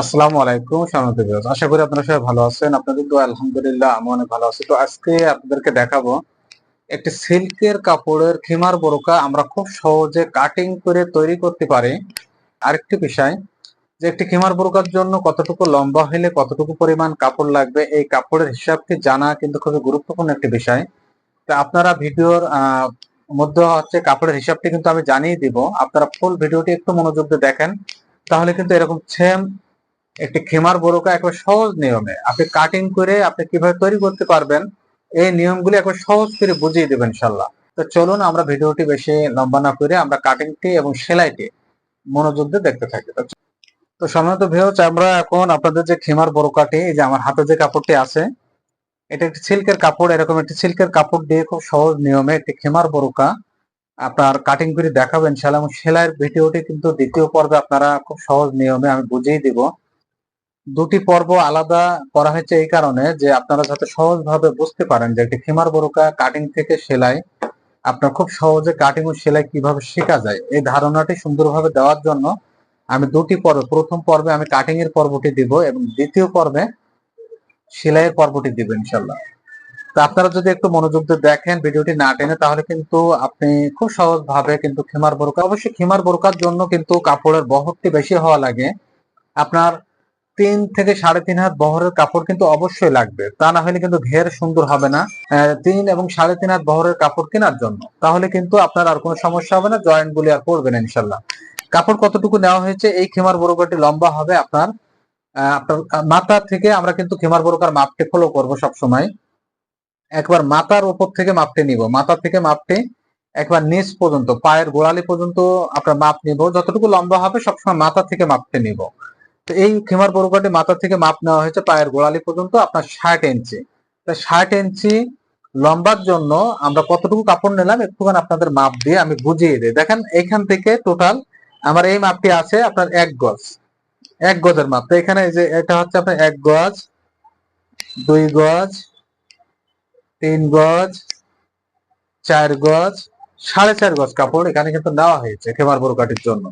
আসসালামু আলাইকুম, সম্মানিত আশা করি আপনারা সবাই ভালো আছেন। আপনাদের দোয়া, আলহামদুলিল্লাহ আমি অনেক ভালো আছি। তো আজকে আপনাদেরকে দেখাবো একটি সিল্কের কাপড়ের খিমার বোরকা আমরা খুব সহজে কাটিং করে তৈরি করতে পারি। আরেকটি বিষয়, যে একটি খিমার বোরকার জন্য কতটুকু লম্বা হলে কতটুকু পরিমাণ কাপড় লাগবে, এই কাপড়ের হিসাবটি জানা কিন্তু খুবই গুরুত্বপূর্ণ একটি বিষয়। তো আপনারা ভিডিওর মধ্যে হচ্ছে কাপড়ের হিসাবটি কিন্তু আমি জানিয়ে দিব। আপনারা ফুল ভিডিওটি একটু মনোযোগ দিয়ে দেখেন, তাহলে কিন্তু এরকম সেম একটি খেমার বোরকা একবার সহজ নিয়মে। আপনি কাটিং করে আপনি কীভাবে তৈরি করতে পারবেন, এই নিয়মগুলি একবার সহজ করে বুঝিয়ে দেবেন ইনশাল্লাহ তো চলুন আমরা ভিডিওটি বেশি লম্বা না করে আমরা কাটিংটি এবং সেলাইটি মনোযোগ দিয়ে দেখতে থাকি। তো- তো সাধারণত ভিউজ আমরা এখন আপনাদের যে খেমার বোরকাটি, এই যে আমার হাতে যে কাপড়টি আছে, এটা একটি সিল্কের কাপড়, এরকম একটি সিল্কের কাপড় দিয়ে খুব সহজ নিয়মে একটি খেমার বোরকা আপনার কাটিং করে দেখাবেন ইনশাল্লাহ এবং সেলাইয়ের ভিডিওটি কিন্তু দ্বিতীয় পর্বে আপনারা খুব সহজ নিয়মে আমি বুঝিয়ে দিব। দুটি পর্ব আলাদা করা হয়েছে এই কারণে যে আপনারা যাতে সহজভাবে বুঝতে পারেন যে একটি খিমার বোরকা কাটিং থেকে সেলাই, আপনার খুব সহজে কাটিং ও সেলাই কীভাবে শেখা যায়, এই ধারণাটি সুন্দরভাবে দেওয়ার জন্য আমি দুটি পর্ব, প্রথম পর্বে আমি কাটিং এর পর্বটি দিব এবং দ্বিতীয় পর্বে সেলাইয়ের পর্বটি দিব ইনশাল্লাহ তো আপনারা যদি একটু মনোযোগ দিয়ে দেখেন ভিডিওটি না টেনে, তাহলে কিন্তু আপনি খুব সহজভাবে কিন্তু খিমার বোরকা, অবশ্যই খিমার বোরকার জন্য কিন্তু কাপড়ের বহরটি বেশি হওয়া লাগে। আপনার তিন থেকে সাড়ে তিন হাত বহরের কাপড় কিন্তু অবশ্যই লাগবে। তা না হলে কিন্তু ঘের সুন্দর হবে না। তিন এবং সাড়ে তিন হাত বহরের কাপড় কেনার জন্য। তাহলে কিন্তু আপনার আর কোনো সমস্যা হবে না জয়েন্ট গুলি আর পড়বে না ইনশাল্লাহ। কাপড় কতটুকু নেওয়া হয়েছে, এই খেমার বোরকাটি লম্বা হবে আপনার আপনার মাথা থেকে আমরা কিন্তু খেমার বোরকার মাপটি ফলো করব সব সময় একবার মাথার উপর থেকে মাপটি নিব। মাথা থেকে মাপটি একবার নিচ পর্যন্ত, পায়ের গোড়ালি পর্যন্ত আপনার মাপ নিব। যতটুকু লম্বা হবে সবসময় মাথা থেকে মাপটি নিব। তো এই খেমার বরকাটি মাথা থেকে মাপ নেওয়া হয়েছে পায়ের গোড়ালি পর্যন্ত, আপনার ষাট ইঞ্চি তো ষাট ইঞ্চি লম্বার জন্য আমরা কতটুকু কাপড় নিলাম একটুখানি আপনাদের মাপ দিয়ে আমি বুঝিয়ে দিই। দেখেন, এখান থেকে টোটাল আমার এই মাপটি আছে আপনার এক গজ। এক গজের মাপ। তো এখানে যে এটা হচ্ছে আপনার এক গজ, দুই গজ, তিন গজ, চার গজ সাড়ে চার গজ কাপড় এখানে কিন্তু নেওয়া হয়েছে খেমার বরকাটির জন্য।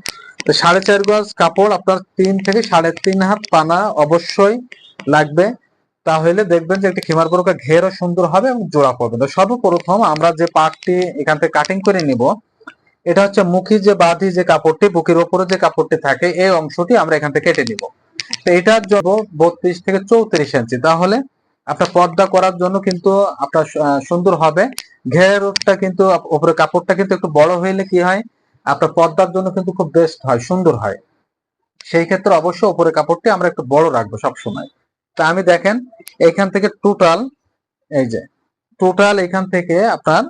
তো সাড়ে চার গজ কাপড় আপনার তিন থেকে সাড়ে তিন হাত পানা অবশ্যই লাগবে। তাহলে দেখবেন যে একটি খিমার বোরকা ঘেরও সুন্দর হবে এবং জোড়া পড়বে তো সর্বপ্রথম আমরা যে পাটটি এখান থেকে কাটিং করে নিব, এটা হচ্ছে মুখী যে বাঁধি যে কাপড়টি, বুকের ওপরে যে কাপড়টি থাকে, এই অংশটি আমরা এখান থেকে কেটে নিব। তো এটার জন্য বত্রিশ থেকে চৌত্রিশ ইঞ্চি। তাহলে আপনার পর্দা করার জন্য কিন্তু আপনার সুন্দর হবে। ঘেরটা কিন্তু উপরে কাপড়টা কিন্তু একটু বড় হইলে কি হয়, আপনার পর্দার জন্য কিন্তু খুব বেস্ট হয়, সুন্দর হয়। সেই ক্ষেত্রে অবশ্যই উপরে কাপড়টি আমরা একটু বড় রাখব সবসময়। তা আমি দেখেন, এখান থেকে টোটাল এই যে টোটাল এখান থেকে আপনার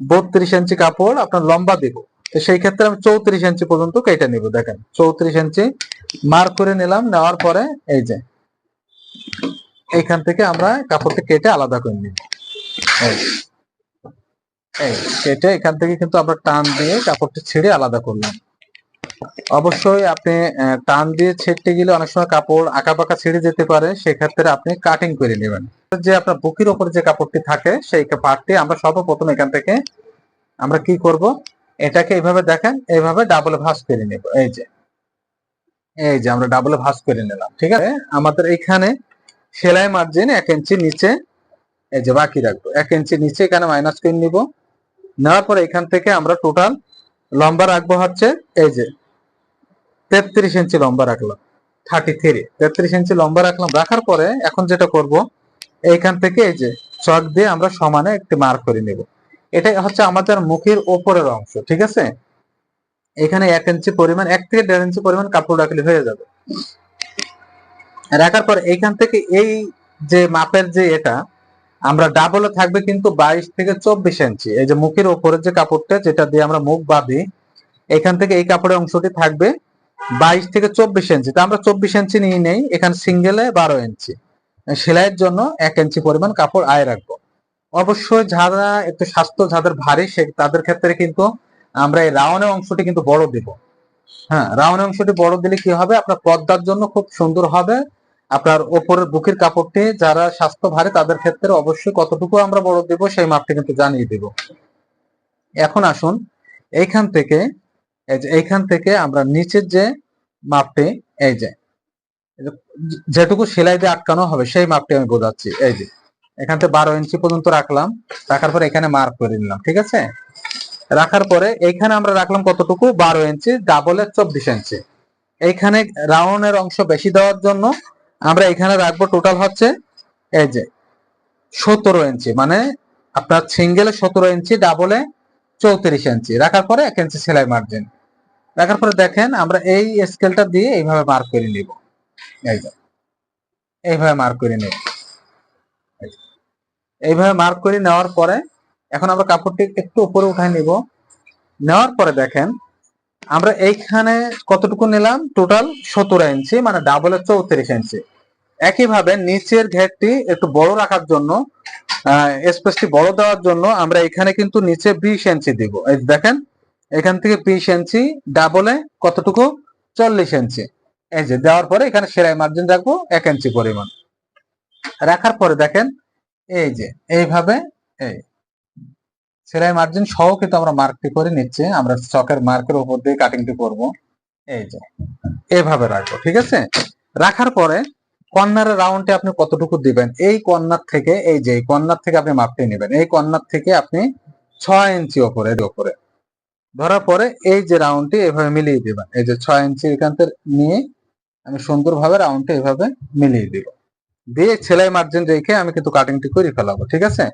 বত্রিশ ইঞ্চি কাপড় আপনার লম্বা দিব। তো সেই ক্ষেত্রে আমি চৌত্রিশ ইঞ্চি পর্যন্ত কেটে নিব, দেখেন। চৌত্রিশ ইঞ্চি মার্ক করে নিলাম, নেওয়ার পরে এই যে এইখান থেকে আমরা কাপড়টি কেটে আলাদা করে নিব। এই কেটে এখান থেকে কিন্তু আমরা টান দিয়ে কাপড়টি ছেড়ে আলাদা করলাম। অবশ্যই আপনি টান দিয়ে ছেড়তে গেলে অনেক সময় কাপড় আঁকা পাকা ছেড়ে যেতে পারে, সেক্ষেত্রে আপনি কাটিং করে নেবেন। যে আপনার বুকের ওপরে যে কাপড়টি থাকে, সেই পার্টটি আমরা সর্বপ্রথম এখান থেকে আমরা কি করব? এটাকে এইভাবে দেখেন এইভাবে ডাবল ভাঁজ করে নেব। এই যে এই যে আমরা ডাবল ভাঁজ করে নিলাম, ঠিক আছে? আমাদের এখানে সেলাই মার্জিন এক ইঞ্চি নিচে, এই যে বাকি রাখব, এক ইঞ্চি নিচে এখানে মাইনাস করে নিব। নেওয়ার পরে এখান থেকে আমরা টোটাল লম্বা রাখব হচ্ছে, এই যে তেত্রিশ ইঞ্চি লম্বা রাখলাম থার্টি থ্রি তেত্রিশ ইঞ্চি লম্বা রাখলাম, রাখার পরে এখন যেটা করব, এইখান থেকে এই যে চক দিয়ে আমরা সমানে একটি মার্ক করে নেব। এটা হচ্ছে আমাদের মুখের ওপরের অংশ, ঠিক আছে? এখানে এক ইঞ্চি পরিমাণ, এক থেকে দেড় ইঞ্চি পরিমাণ কাপড় রাখলে হয়ে যাবে। রাখার পর এইখান থেকে এই যে মাপের যে এটা, আমরা ডাবলে থাকবে কিন্তু বাইশ থেকে চব্বিশ ইঞ্চি। এই যে মুখের ওপরের যে কাপড়টা, যেটা দিয়ে আমরা মুখ বাঁধি এখান থেকে এই কাপড়ের অংশটি থাকবে বাইশ থেকে চব্বিশ ইঞ্চি। তা আমরা চব্বিশ ইঞ্চি নিয়ে নেই, এখানে সিঙ্গেলে বারো ইঞ্চি। সেলাইয়ের জন্য এক ইঞ্চি পরিমাণ কাপড় আয় রাখব। অবশ্যই যারা একটু স্বাস্থ্য, যাদের ভারী, সে তাদের ক্ষেত্রে কিন্তু আমরা এই রাউনের অংশটি কিন্তু বড় দিব। হ্যাঁ রাউনের অংশটি বড় দিলে কি হবে? আপনার পর্দার জন্য খুব সুন্দর হবে। আপনার ওপরের বুকের কাপড়টি যারা স্বাস্থ্য ভারী, তাদের ক্ষেত্রে অবশ্যই কতটুকু আমরা বড় দিব সেই মাপটি কিন্তু জানিয়ে দিব। এখন আসুন, এইখান থেকে, এই যে এইখান থেকে আমরা নিচের যে মাপটি, এই যে, যেটুকু সেলাই দিয়ে আটকানো হবে, সেই মাপটি আমি বোঝাচ্ছি। এই যে, এখান থেকে বারো ইঞ্চি পর্যন্ত রাখলাম, রাখার পরে এখানে মার্ক করে নিলাম, ঠিক আছে? রাখার পরে এইখানে আমরা রাখলাম কতটুকু? বারো ইঞ্চি ডাবলের চব্বিশ ইঞ্চি। এইখানে রাউন্ডের অংশ বেশি দেওয়ার জন্য আমরা এখানে রাখব টোটাল হচ্ছে এই যে সতেরো ইঞ্চি মানে আপনার সিঙ্গেলে সতেরো ইঞ্চি ডাবলে চৌত্রিশ ইঞ্চি। রাখার পরে এক ইঞ্চি সেলাই মার্জিন রাখার পরে দেখেন, আমরা এই স্কেলটা দিয়ে এইভাবে মার্ক করে নিব। এই যে, এইভাবে মার্ক করে নেব। এইভাবে মার্ক করে নেওয়ার পরে, এখন আমরা কাপড়টি একটু উপরে উঠায় নিব। নেওয়ার পরে দেখেন আমরা এইখানে কতটুকু নিলাম? টোটাল সতেরো ইঞ্চি মানে ডাবলের চৌত্রিশ ইঞ্চি একইভাবে নিচের ঘেরটি একটু বড় রাখার জন্য স্পেসটি বড় দেওয়ার জন্য আমরা এখানে কিন্তু নিচে বিশ ইঞ্চি দিব। এই দেখেন, এখান থেকে বিশ ইঞ্চি ডাবলে কতটুকু? চল্লিশ ইঞ্চি এই যে দেওয়ার পরে এখানে সেলাই মার্জিন রাখব এক ইঞ্চি পরিমাণ। রাখার পরে দেখেন, এই যে, এইভাবে, এই। সেলাই মার্জিন সহ কিন্তু আমরা মার্কটি করে নিচ্ছি। আমরা চকের মার্কের উপর দিয়ে কাটিংটি করব। এই যে এইভাবে রাখব, ঠিক আছে? রাখার পরে কর্নারের রাউন্ডে আপনি কতটুকু দিবেন? এই কর্নার থেকে, এই যে কর্নার থেকে আপনি মাপটি নেবেন। এই কর্নার থেকে আপনি ছয় ইঞ্চি ওপরে ওপরে। ধরার পরে এই যে রাউন্ডটি এভাবে মিলিয়ে দিবেন। এই যে ছয় ইঞ্চি এখান থেকে নিয়ে আমি সুন্দরভাবে রাউন্ডটি এভাবে মিলিয়ে দিব। দিয়ে সেলাই মার্জিন রেখে আমি কিন্তু কাটিংটি করে ফেলাবো, ঠিক আছে?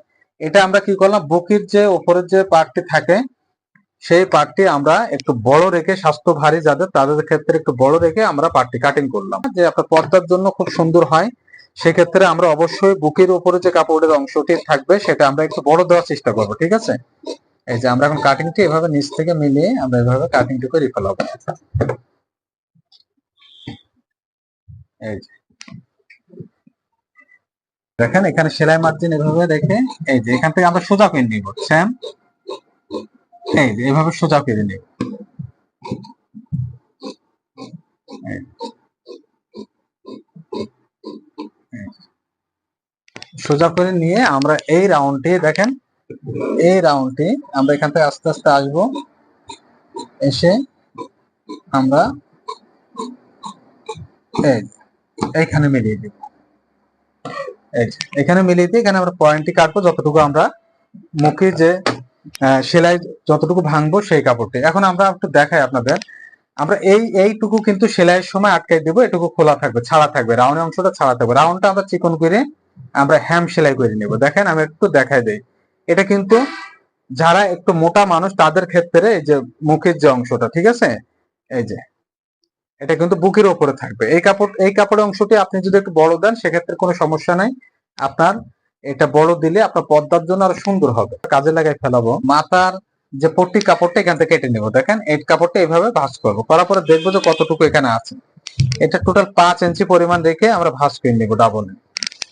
এটা আমরা কি করলাম? বুকির যে উপরের যে পার্টটি থাকে, সেই পার্টটি আমরা একটু বড় রেখে স্বাস্থ্য ভারী যাদের, তাদের ক্ষেত্রে একটু বড় রেখে আমরা পার্টটি কাটিং করলাম। যে আপনার পর্দার জন্য খুব সুন্দর হয়, সেক্ষেত্রে আমরা অবশ্যই বুকের উপরে যে কাপড়ের অংশটি থাকবে, সেটা আমরা একটু বড় দেওয়ার চেষ্টা করব, ঠিক আছে? এই যে আমরা এখন কাটিংটি এভাবে নিচ থেকে মিলিয়ে আমরা এভাবে কাটিংটি করে ফেলাবো এই যে দেখেন, এখানে সেলাই মার্জিন এভাবে রেখে, এই যে এখান থেকে আমরা সোজা করে নিব, স্যাম। এই যে এভাবে সোজা করে নিব। সোজা করে নিয়ে আমরা এই রাউন্ডটি, দেখেন, এই রাউন্ডটি আমরা এখান থেকে আস্তে আস্তে আসব। এসে আমরা এইখানে মিলিয়ে দিব। এখানে মিলিয়ে দিয়ে এখানে আমরা পয়েন্টটি কাটবো, যতটুকু আমরা মুখে যে সেলাই যতটুকু ভাঙবো সেই কাপড়টি। এখন আমরা একটু দেখাই আপনাদের। আমরা এই, এইটুকু কিন্তু সেলাইয়ের সময় আটকাই দেবো, এটুকু খোলা থাকবে, ছাড়া থাকবে রাউন্ডের অংশটা ছাড়া থাকবে। রাউন্ডটা আমরা চিকন করে আমরা হ্যাম সেলাই করে নেব। দেখেন, আমি একটু দেখাই দেই। এটা কিন্তু যারা একটু মোটা মানুষ, তাদের ক্ষেত্রে এই যে মুখের যে অংশটা, ঠিক আছে? এই যে এটা কিন্তু বুকের উপরে থাকবে। এই কাপড়, এই কাপড়ের অংশটি আপনি যদি একটু বড় দেন, সেক্ষেত্রে কোনো সমস্যা নাই। আপনার এটা বড় দিলে আপনার পর্দার জন্য আরও সুন্দর হবে। কাজে লাগাই ফেলাবো। মাথার যে পট্টি কাপড়টা এখান থেকে কেটে নেব। দেখেন, এই কাপড়টা এইভাবে ভাঁজ করব। করার পরে দেখব যে কতটুকু এখানে আছে। এটা টোটাল পাঁচ ইঞ্চি পরিমাণ রেখে আমরা ভাঁজ করে নেব ডাবল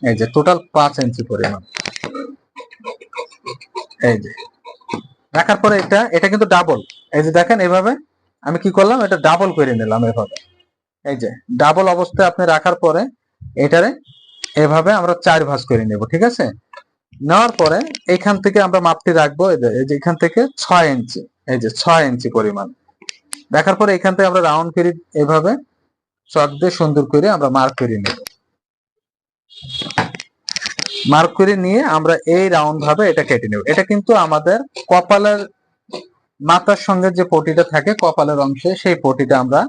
এই যে টোটাল পাঁচ ইঞ্চি পরিমাণ। এই যে। রাখার পরে এটা এটা কিন্তু ডাবল এই যে দেখেন এভাবে আমি কি করলাম? এটা ডাবল করে নিলাম এভাবে। এই যে ডাবল অবস্থায় আপনি রাখার পরে এটারে এভাবে আমরা চার ভাঁজ করে নেব, ঠিক আছে? নেওয়ার পরে এখান থেকে আমরা মাপটি রাখব, এই যে- এখান থেকে ছয় ইঞ্চি, এই যে ছয় ইঞ্চি পরিমাণ। রাখার পরে এখান থেকে আমরা রাউন্ড করে এভাবে চক দিয়ে সুন্দর করে আমরা মার্ক করে নেব। মার্ক করে নিয়ে আমরা এই রাউন্ড ভাবে এটা কেটে নেব। এটা কিন্তু আমাদের কপালের মাথার সঙ্গে যে পটিটা থাকে কপালের অংশে, সেই পটিটা আমরা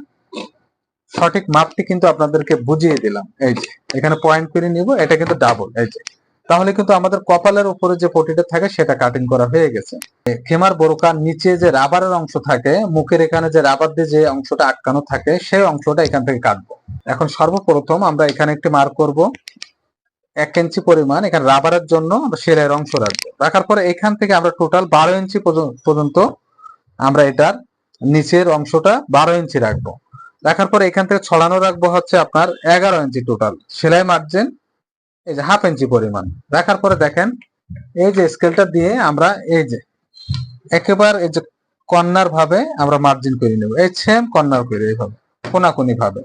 সঠিক মাপটি কিন্তু আপনাদেরকে বুঝিয়ে দিলাম। এই যে, এখানে পয়েন্ট করে নিব, এটা কিন্তু ডাবল এই যে। তাহলে কিন্তু আমাদের কপালের উপরে যে পটিটা থাকে, সেটা কাটিং করা হয়ে গেছে। খেমার বোরকার নিচে যে রাবারের অংশ থাকে, মুখের এখানে যে রাবার দিয়ে যে অংশটা আটকানো থাকে সেই অংশটা এখান থেকে কাটবো। এখন সর্বপ্রথম আমরা এখানে একটি মার্ক করব। এক ইঞ্চি পরিমাণ, এখানে রাবারের জন্য আমরা সেলাইয়ের অংশ রাখব। রাখার পরে এখান থেকে আমরা টোটাল বারো ইঞ্চি পর্যন্ত- পর্যন্ত আমরা এটার নিচের অংশটা বারো ইঞ্চি রাখব। রাখার পরে এখান থেকে ছড়ানো রাখব হচ্ছে আপনার এগারো ইঞ্চি টোটাল সেলাই মার্জিন এই যে হাফ ইঞ্চি পরিমাণ। রাখার পরে দেখেন, এই যে স্কেলটা দিয়ে আমরা এই যে একেবারে এই যে কর্নার ভাবে আমরা মার্জিন করে নেব। এই সেম কর্নার করে এইভাবে, কোনাকুনি ভাবে।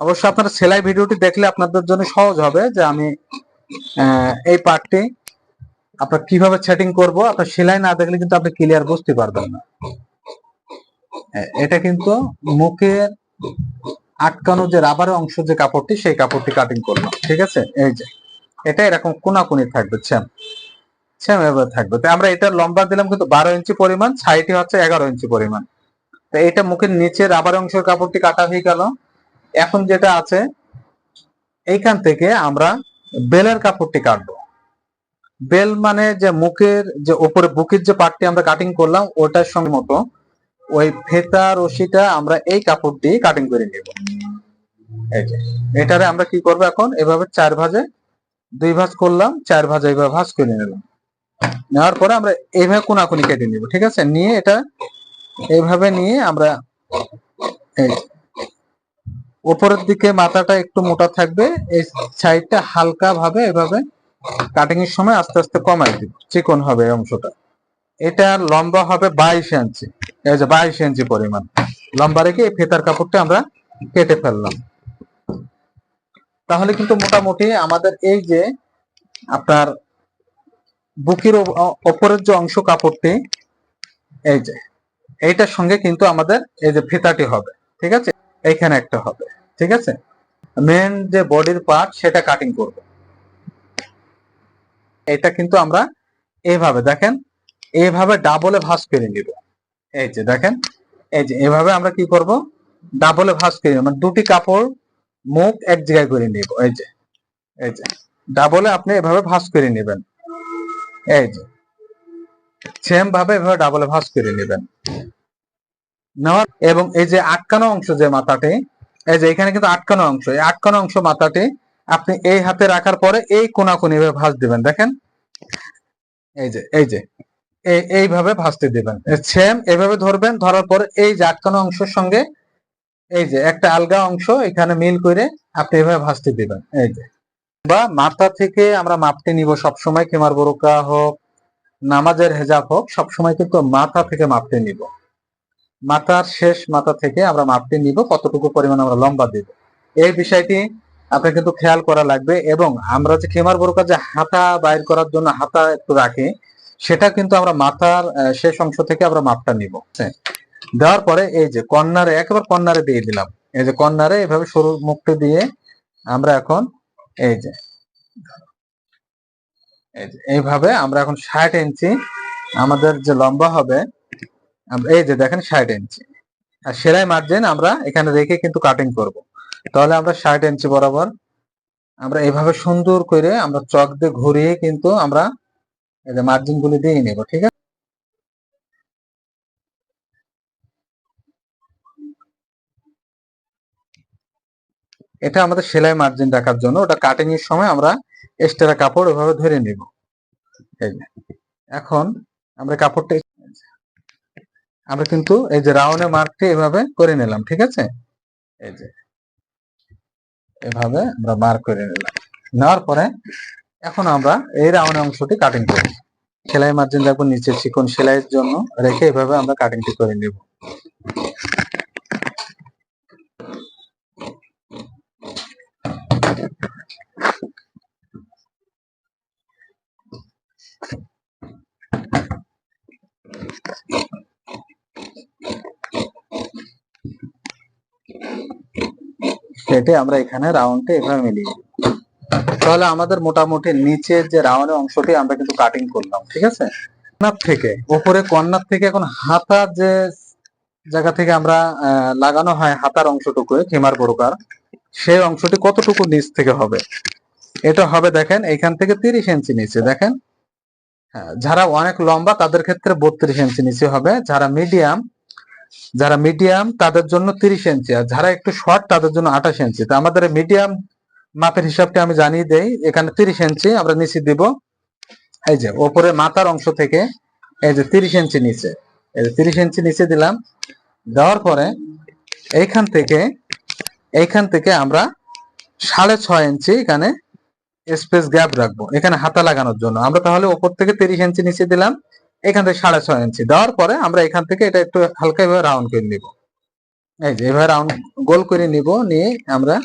অবশ্য আপনারা সেলাই ভিডিওটি দেখলে আপনাদের জন্য সহজ হবে যে আমি এই পার্টটি আপনার কীভাবে সেটিং করব, আপনার সেলাই না দেখলে কিন্তু আপনি ক্লিয়ার বুঝতে পারবেন না। এটা কিন্তু মুখের আটকানো যে রাবারের অংশ যে কাপড়টি, সেই কাপড়টি কাটিং করলাম, ঠিক আছে? এই যে, এটা এরকম কোনাকুনি থাকবে ছেম ছেম এভাবে থাকবে। তো আমরা এটা লম্বা দিলাম কিন্তু বারো ইঞ্চি পরিমাণ সাইডে হচ্ছে এগারো ইঞ্চি পরিমাণ। তো এটা মুখের নিচে রাবার অংশের কাপড়টি কাটা হয়ে গেল। এখন যেটা আছে, এইখান থেকে আমরা বেলের কাপড়টি কাটবো। বেল মানে যে মুখের যে উপরে বুকের যে পার্টটি আমরা কাটিং করলাম, ওটার সঙ্গে মতো ওই ফেতা রশিটা আমরা এই কাপড় দিয়ে কাটিং করে নেব। এটারে আমরা কি করব এখন? এভাবে চার ভাজে, দুই ভাঁজ করলাম, চার ভাজে এইভাবে ভাঁজ করে নিলাম। নেওয়ার পরে আমরা এইভাবে কোনাকুনি কেটে নিব, ঠিক আছে? নিয়ে এটা এইভাবে নিয়ে আমরা উপরের দিকে মাথাটা একটু মোটা থাকবে, এই সাইডটা হালকা ভাবে এভাবে কাটিং এর সময় আস্তে আস্তে কমাই দিব। চিকন হবে এই অংশটা। এটা লম্বা হবে বাইশ ইঞ্চি। এই যে বাইশ ইঞ্চি পরিমাণ। লম্বা রেখে এই ফেতার কাপড়টা আমরা কেটে ফেললাম। তাহলে কিন্তু মোটামুটি আমাদের এই যে আপনার বুকের ওপরের যে অংশ কাপড়টি, এই যে, এইটার সঙ্গে কিন্তু আমাদের এই যে ফিতাটি হবে। ঠিক আছে? এইখানে একটা হবে। ঠিক আছে? মেন যে বডির পার্ট সেটা কাটিং করব। এটা কিন্তু আমরা এইভাবে দেখেন এইভাবে ডাবলে ভাঁজ করে নিব। এই যে, দেখেন, এই যে, এভাবে আমরা কি করব? ডাবলে ভাঁজ করে মানে দুটি কাপড় মুখ এক জায়গায় করে নিব, এই যে এই যে। ডাবলে আপনি এভাবে ভাঁজ করে নেবেন। এই যে সেম ভাবে এভাবে ডাবলে ভাঁজ করে নেবেন। নেওয়ার, এবং এই যে আটকানো অংশ যে মাথাটি, এই যে এখানে কিন্তু আটকানো অংশ, এই আটকানো অংশ মাথাটি আপনি এই হাতে রাখার পরে এই কোনাকুনি এভাবে ভাঁজ দিবেন, দেখেন। এই যে এই যে এইভাবে ভাঁজতে দিবেন। সেম এভাবে ধরবেন, ধরার পরে এই যে আটকানো অংশের সঙ্গে এই যে একটা আলগা অংশ এখানে মিল করে আপনি এভাবে ভাঁজতে দিবেন, এই যে। বা মাথা থেকে আমরা মাপতে নিব সবসময় কেমার বরকা হোক, নামাজের হেজাব হোক, সবসময় কিন্তু মাথা থেকে মাপতে নিব। মাথার শেষ মাথা থেকে আমরা মাপতে নিব, কতটুকু পরিমাণ আমরা লম্বা দিব। এই বিষয়টি আপনার কিন্তু খেয়াল করা লাগবে এবং আমরা যে খেমার বরকা যে হাতা বাইর করার জন্য হাতা একটু রাখি, সেটা কিন্তু আমরা মাথার শেষ অংশ থেকে আমরা মাপটা নিব। দেওয়ার পরে এই যে কর্নারে, একেবারে কর্নারে দিয়ে দিলাম। এই যে কর্নারে এভাবে সরু মুখটা দিয়ে আমরা এখন এই যে এই যে এইভাবে আমরা এখন ষাট ইঞ্চি আমাদের যে লম্বা হবে, এই যে দেখেন ষাট ইঞ্চি। আর সেলাই মার্জিন আমরা এখানে রেখে কিন্তু কাটিং করব। তাহলে আমরা ষাট ইঞ্চি বরাবর আমরা এভাবে সুন্দর করে আমরা চক দিয়ে ঘুরিয়ে কিন্তু আমরা এই যে মার্জিন গুলি দিয়ে নেব, ঠিক আছে? এটা আমাদের সেলাই মার্জিন রাখার জন্য। ওটা কাটিং এর সময় আমরা এক্সট্রা কাপড় ওভাবে ধরে নিব। এখন আমরা কাপড়টা আমরা কিন্তু এই যে রাউন্ডে মার্কটি এভাবে করে নিলাম, ঠিক আছে? এই যে এভাবে আমরা মার্ক করে নিলাম। নেওয়ার পরে এখন আমরা এই রাউন্ড অংশটি কাটিং করব। সেলাই মার্জিন রাখব নিচে চিকন সেলাইয়ের জন্য। রেখে এভাবে আমরা কাটিংটি করে নিব। কেটে আমরা এখানে রাউন্ডটা এভাবে মিলিয়ে। তাহলে আমাদের মোটামুটি নিচের যে রাউন্ডের অংশটি আমরা কিন্তু কাটিং করলাম ঠিক আছে? কর্নার থেকে উপরে কর্নার থেকে এখন হাতার যে জায়গা থেকে আমরা লাগানো হয় হাতার অংশটুকু খেমার প্রকার সেই অংশটি কতটুকু নিচ থেকে হবে? এটা হবে দেখেন এখান থেকে তিরিশ ইঞ্চি নিচে দেখেন? হ্যাঁ, যারা অনেক লম্বা তাদের ক্ষেত্রে বত্রিশ ইঞ্চি নিচে হবে যারা মিডিয়াম যারা মিডিয়াম তাদের জন্য তিরিশ ইঞ্চি আর যারা একটু শর্ট তাদের জন্য আঠাশ ইঞ্চি তো আমাদের মিডিয়াম মাপের হিসাবটা আমি জানিয়ে দেই। এখানে তিরিশ ইঞ্চি আমরা নিচে দিব। এই যে, ওপরে মাথার অংশ থেকে এই যে তিরিশ ইঞ্চি নিচে। এই যে তিরিশ ইঞ্চি নিচে দিলাম। দেওয়ার পরে এইখান থেকে এইখান থেকে আমরা সাড়ে ছয় ইঞ্চি এখানে স্পেস গ্যাপ রাখব, এখানে হাতা লাগানোর জন্য। আমরা তাহলে ওপর থেকে তিরিশ ইঞ্চি নিচে দিলাম। এখান থেকে সাড়ে ছয় ইঞ্চি দেওয়ার পরে আমরা এখান থেকে এটা একটু হালকা এভাবে রাউন্ড করে নিব। এই যে এভাবে রাউন্ড গোল করে নিব, নিয়ে আমরা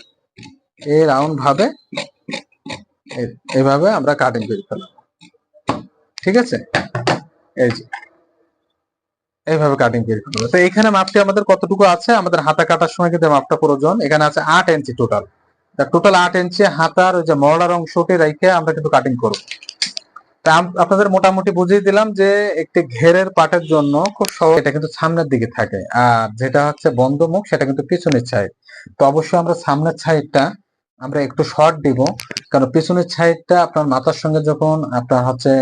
এই রাউন্ড ভাবে এভাবে আমরা কাটিং করে ফেলাম ঠিক আছে? এই যে এইভাবে কাটিং করে হবে তো এখানে মাপটি আমাদের কতটুকু আছে? আমাদের হাতা কাটার সময় কিন্তু মাপটা প্রয়োজন। এখানে আছে আট ইঞ্চি টোটাল টোটাল আট ইঞ্চি হাতার ওই যে মরডার অংশটি রেখে আমরা কিন্তু কাটিং করব। তা আপনাদের মোটামুটি বুঝিয়ে দিলাম যে একটি ঘেরের পাটের জন্য খুব সহজ এটা কিন্তু সামনের দিকে থাকে। আর যেটা হচ্ছে বন্ধ মুখ সেটা কিন্তু পিছনের সাইড তো অবশ্যই আমরা সামনের সাইডটা আমরা একটু শর্ট দিব, কারণ পিছনের সাইডটা আপনার মাথার সঙ্গে যখন আপনার হচ্ছে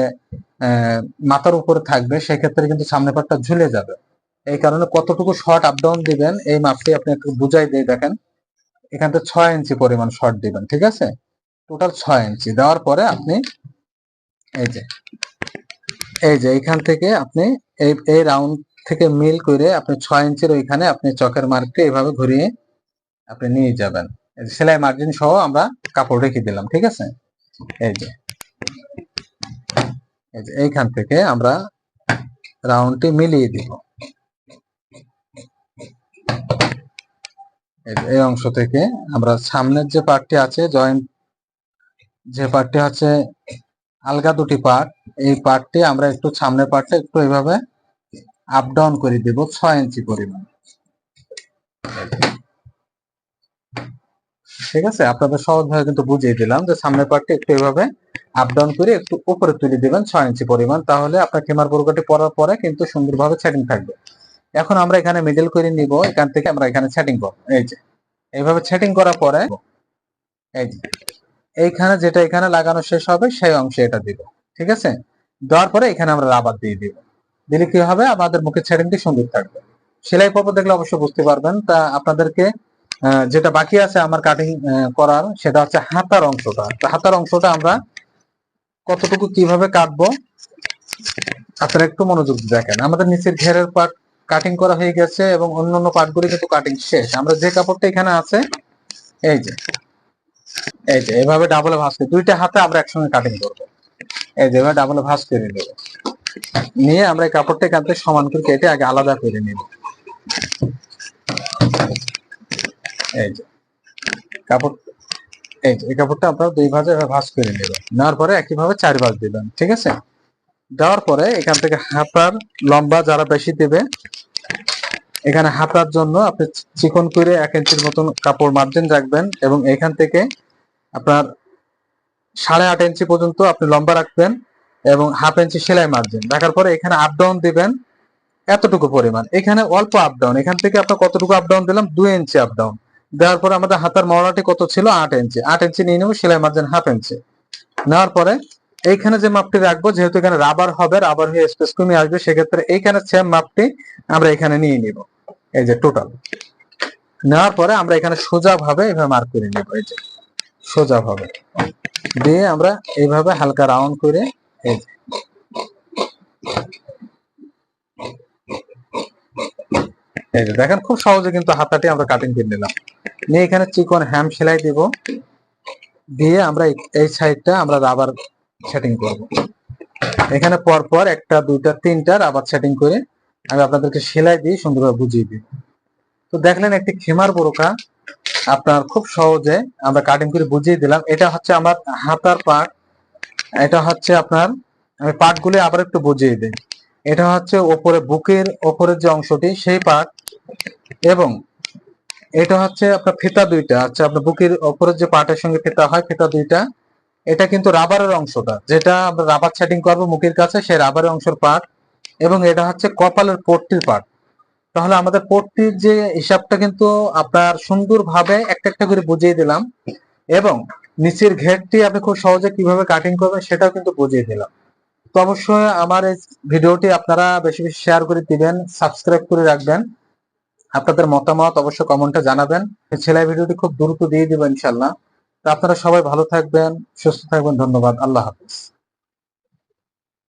মাথার উপরে থাকবে, সেক্ষেত্রে কিন্তু সামনের পাটটা ঝুলে যাবে। এই কারণে কতটুকু শর্ট আপ ডাউন দিবেন, এই মাপটি আপনি একটু বুঝাই দিয়ে দেখেন। এখান থেকে ছয় ইঞ্চি পরিমাণ শর্ট দিবেন, ঠিক আছে? টোটাল ছয় ইঞ্চি। দেওয়ার পরে আপনি এই যে। এই যে এখান থেকে আপনি এই এই রাউন্ড থেকে মিল করে আপনি ছয় ইঞ্চির ওইখানে আপনি চকের মার্ককে এইভাবে ঘুরিয়ে আপনি নিয়ে যাবেন। সেলাই মার্জিন সহ আমরা কাপড় রেখে দিলাম, ঠিক আছে? এই যে। এই যে, এইখান থেকে আমরা রাউন্ডটি মিলিয়ে দিব। এই অংশ থেকে আমরা সামনের যে পার্টটি আছে জয়েন্ট যে পার্টটি হচ্ছে আলগা দুটি পার্ট এই পার্টটি আমরা একটু সামনের পার্টটা একটু এইভাবে আপ ডাউন করে দিব ছয় ইঞ্চি পরিমাণ। ঠিক আছে? আপনাদের সহজভাবে কিন্তু বুঝিয়ে দিলাম যে সামনের পার্টটি একটু এইভাবে আপ ডাউন করে একটু উপরে তুলে দিবেন ছয় ইঞ্চি পরিমাণ, তাহলে আপনার কেমার বর্গটি পরার পরে কিন্তু সুন্দরভাবে সেটিং থাকবে। এখন আমরা এখানে মিডল করে নিব, এখান থেকে আমরা এখানে সেটিং করব। এই যে, এইভাবে সেটিং করার পরে, এই যে এইখানে যেটা এখানে লাগানো শেষ হবে, সেই অংশে এটা দিব। ঠিক আছে? দেওয়ার পরে এখানে আমরা রাবার দিয়ে দিব। দিলে কি হবে? আমাদের মুখের সেটিংটি সুন্দর থাকবে। সেলাই পর্ব দেখলে অবশ্যই বুঝতে পারবেন। তা আপনাদেরকে যেটা বাকি আছে আমার কাটিং করার, সেটা হচ্ছে হাতার অংশটা। হাতার অংশটা আমরা কতটুকু কীভাবে কাটবো, আপনারা একটু মনোযোগ দেখেন। আমাদের নিচের ঘেরের পার্ট কাটিং করা হয়ে গেছে এবং অন্যান্য পার্টগুলি কিন্তু কাটিং শেষ। আমরা যে কাপড়টা এখানে আছে, এই যে এই যে, এভাবে ডাবলে ভাঁজ করে, দুইটা হাতে আমরা একসঙ্গে কাটিং করব। এই যে, এভাবে ডাবলে ভাঁজ করে নেব। নিয়ে আমরা এই কাপড়টা এখান সমান করে কেটে আগে আলাদা করে নেব। এই যে, কাপড়, এই যে, এই কাপড়টা আপনারা দুই ভাঁজে ভাঁজ করে নেবেন নেওয়ার পরে একইভাবে চার ভাঁজ দিবেন ঠিক আছে? দেওয়ার পরে এখান থেকে হাতার লম্বা যারা বেশি দেবে, এখানে হাতার জন্য আপনি চিকন করে এক ইঞ্চির মতন কাপড় মার্জিন রাখবেন এবং এখান থেকে আপনার সাড়ে আট ইঞ্চি পর্যন্ত আপনি লম্বা রাখবেন এবং হাফ ইঞ্চি সেলাই মার্জিন রাখার পরে এখানে আপ ডাউন দিবেন এতটুকু পরিমাণ। এখানে অল্প আপ ডাউন এখান থেকে আপনার কতটুকু আপ ডাউন দিলাম? দুই ইঞ্চি আপ ডাউন দেওয়ার পরে আমাদের হাতার মহড়াটি কত ছিল? আট ইঞ্চি। আট ইঞ্চি নিয়ে নেব, সেলাই মার্জিন হাফ ইঞ্চি। নেওয়ার পরে এইখানে যে মাপটি রাখব, যেহেতু এখানে রাবার হবে রাবার হয়ে স্পেস কমে আসবে, সেক্ষেত্রে এইখানে সেম মাপটি আমরা এখানে নিয়ে নিব। এই যে টোটাল নেওয়ার পরে আমরা এখানে সোজা ভাবে এভাবে মার্ক করে নেব। এই যে সোজা ভাবে দিয়ে আমরা এইভাবে হালকা রাউন্ড করে দেখেন, খুব সহজে কিন্তু হাতাটি আমরা কাটিং করে নিলাম। নিয়ে এখানে চিকন হ্যাম সেলাই দিব। দিয়ে আমরা এই- সাইডটা আমরা রাবার সেটিং করব। এখানে পর পর একটা, দুইটা, তিনটা রাবার সেটিং করে আমি আপনাদেরকে সেলাই দিয়ে সুন্দরভাবে বুঝিয়ে দিই। তো দেখলেন একটি খেমার বোরকা। আপনার খুব সহজে আমরা কাটিং করে বুঝিয়ে দিলাম। এটা হচ্ছে আমার হাতার পার্ট এটা হচ্ছে আপনার, আমি পার্টগুলি আবার একটু বুঝিয়ে দিই। এটা হচ্ছে ওপরে বুকের ওপরের যে অংশটি, সেই পার্ট এবং এটা হচ্ছে আপনার ফিতা দুইটা। আচ্ছা আপনার বুকের ওপরের যে পার্টের সঙ্গে ফিতা হয়, ফিতা দুইটা, এটা কিন্তু রাবারের অংশটা। যেটা আমরা রাবার সেটিং করব মুখের কাছে, সেই রাবারের অংশের পার্ট এবং এটা হচ্ছে কপালের পট্টির পার্ট তাহলে আমাদের পট্টির যে হিসাবটা কিন্তু আপনার সুন্দরভাবে একটা একটা করে বুঝিয়ে দিলাম এবং নিচের ঘেরটি আপনি খুব সহজে কীভাবে কাটিং করবেন সেটাও কিন্তু বুঝিয়ে দিলাম। তো অবশ্যই আমার এই ভিডিওটি আপনারা বেশি বেশি শেয়ার করে দিবেন সাবস্ক্রাইব করে রাখবেন। আপনাদের মতামত অবশ্যই কমেন্টে জানাবেন। সেলাই ভিডিওটি খুব দ্রুত দিয়ে দিবেন ইনশাল্লাহ তো আপনারা সবাই ভালো থাকবেন, সুস্থ থাকবেন, ধন্যবাদ। আল্লাহ হাফিজ।